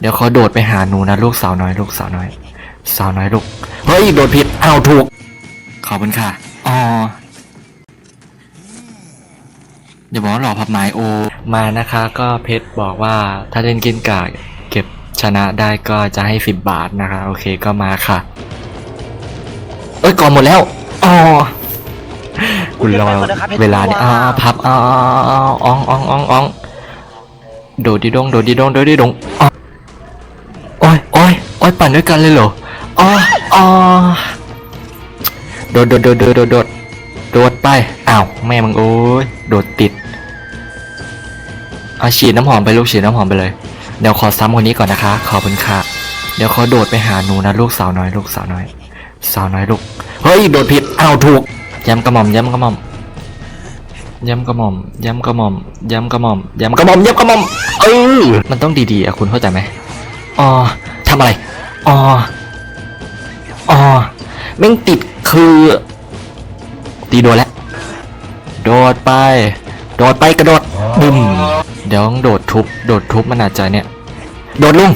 เดี๋ยวเขาโดดไปหาหนูนะลูกสาวน้อยลูกสาวน้อย สาวน้อยลูก เฮ้ยโดดผิดอ้าวถูก ขอบคุณค่ะ อ๋อเดี๋ยวบอกว่าหล่อพับไม้โอ มานะคะก็เพชรบอกว่าถ้าเล่นกินกากเก็บชนะได้ก็จะให้สิบบาทนะคะ โอเคก็มาค่ะ เอ้ยก่อนหมดแล้ว อ๋อกูรอเวลาเนี่ยอ๋อพับอ๋ออ๋องอ๋องอ๋องอ๋องโดดดิดงโดดดิดงโดดดิดงอ๋อโอ้ย โอ้ปั่นด้วยกันเลยเหรออ๋ออ๋อโดดโดดโดดโดดโดดโดดโดดไปอ้าวแม่มึงโอ้ยโดดติดเอาฉีดน้ำหอมไปลูกฉีดน้ำหอมไปเลย เดี๋ยวขอซ้ำคนนี้ก่อนนะคะ ขอบคุณค่ะ เดี๋ยวเขาโดดไปหาหนูนะลูกสาวน้อยลูกสาวน้อย สาวน้อยลูก เฮ้ยโดดผิดอ้าวถูกย้ำกระหม่อมย้ำกระหม่อมย้ำกระหม่อมย้ำกระหม่อมย้ำกระหม่อมย้ำกระหม่อมย้ำกระหม่อมเออมันต้องดีๆอะคุณเข้าใจไหมอ๋อทำอะไร อ๋ออ๋อแม่งติดคือ ตีโดนแล้ว โดดไป โดดไปกระโดดบึ้มเดี๋ยวต้องโดดทุบ โดดทุบมันอาจจะเนี่ย โดดลง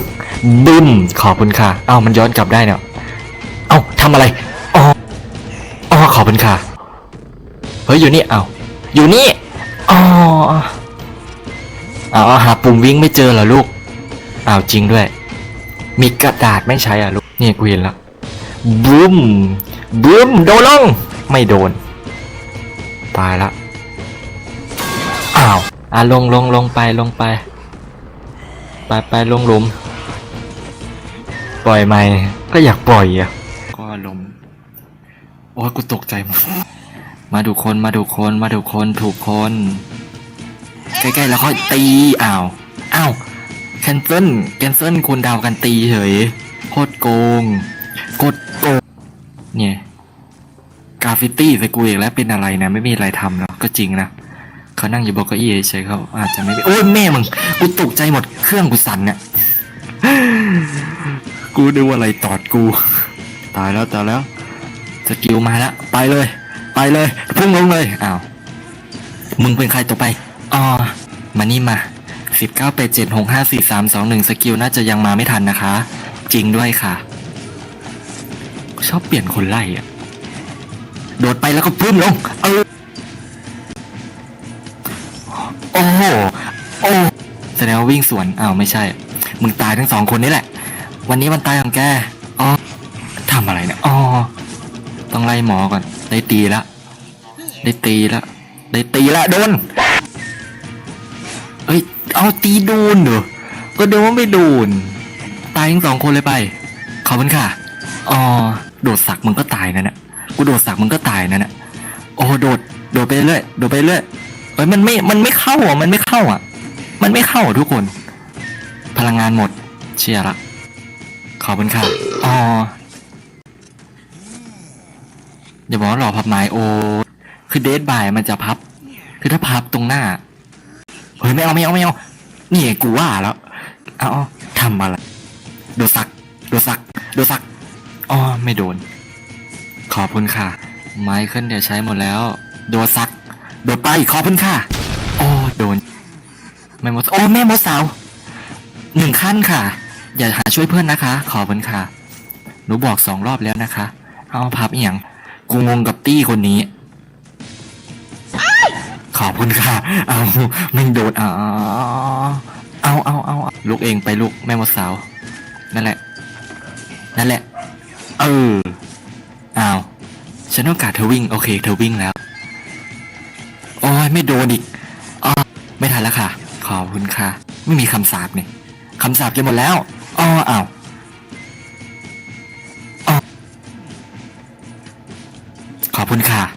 บึ้มขอบคุณค่ะ เอ้ามันย้อนกลับได้เนี่ย เอ้าทำอะไรอ๋ออ๋อขอบคุณค่ะ เฮ้ยอยู่นี่ เอ้าอยู่นี่อ๋ออ้าวหาปุ่มวิ่งไม่เจอเหรอลูกอ้าวจริงด้วย มีกระดาษไม่ใช้อะลูกนี่กูเห็นแล้วบูมบูมโดนลง ไม่โดน ตายละอ้าวอะลงลงลงไปลงไป ไปไปลงหลุม ปล่อยไหมก็อยากปล่อยอะก็ลมโอ้ยกูตกใจหมดมาดูคนมาดูคนมาดูคนถูกคน ใกล้ๆแล้วค่อยตีอ้าวอ้าว แคนเซิลแคนเซิลคุณดาวกันตีเฉยโคตรโกงกดโกงเนี่ยกราฟิตี้ใส่กูอีกแล้วเป็นอะไรนะไม่มีอะไรทำเนาะก็จริงนะเขานั่งอยู่บนเก้าอี้เฉยเขาอาจจะไม่โอ้ยแม่มึงกูตกใจหมดเครื่องกูสั่นเนี่ยกูดูอะไรตอดกู ตายแล้วตายแล้วสกิลมาแล้วไปเลย ไปเลยพุ่งลงเลยอ้าวมึงเป็นใครต่อไปอ๋อมานี่มา สิบเก้าแปดเจ็ดหกห้าสี่สามสองหนึ่งสกิลน่าจะยังมาไม่ทันนะคะ จริงด้วยค่ะ ชอบเปลี่ยนคนไล่อะโดดไปแล้วก็พุ่มลง เออ โอ้โหโอ้แสดงว่าวิ่งสวนอ้าวไม่ใช่ มึงตายทั้งสองคนนี่แหละ วันนี้มันตายของแกอ๋อทำอะไรเนี่ยอ๋อต้องไล่หมอก่อน ได้ตีละ ได้ตีละ ได้ตีละโดน เอาตีโดนเหรอก็เดี๋ยวว่าไม่โดน ตายทั้งสองคนเลยไป ขอบคุณค่ะ อ๋อ โดดสักมึงก็ตายนั่นแหละกูโดดสักมึงก็ตายนั่นแหละโอ้โดด โดดไปเรื่อย โดดไปเรื่อยเอ้ยมันไม่ มันไม่เข้าอะ มันไม่เข้าอะ มันไม่เข้าอะทุกคน พลังงานหมด เชียร์ละ ขอบคุณค่ะ อ๋อ อย่าบอกว่าหล่อพับไม้โอ คือเดทบายมันจะพับ คือถ้าพับตรงหน้า ฮ้ยไม่เอาไม่เอาไม่เอานี่ไงกูว่าแล้วเอาเอาทำอะไรโดนสักโดนสักโดนสักอ๋อไม่โดน ขอบคุณค่ะ ไม้ขึ้นเดี๋ยวใช้หมดแล้ว โดนสัก โดนไปขอบคุณค่ะโอ้โดนแม่มดโอ้แม่มดสาวหนึ่งขั้นค่ะ อย่าหาช่วยเพื่อนนะคะ ขอบคุณค่ะหนูบอกสองรอบแล้วนะคะ เอาพับเอหย่างกูงงกับตี้คนนี้ ขอบคุณค่ะ เอาไม่โดนเอาเอาเอาเอาเอาลูกเองไปลูกแม่มดสาว นั่นแหละ นั่นแหละ เอออ้าวฉันต้องการเธอวิ่ง โอเค เธอวิ่งแล้ว โอ้ยไม่โดนอีกอ๋อไม่ทันแล้วค่ะ ขอบคุณค่ะ ไม่มีคำสาปเนี่ยคำสาปจะหมดแล้วอ๋ออ้าวอ๋อขอบคุณค่ะ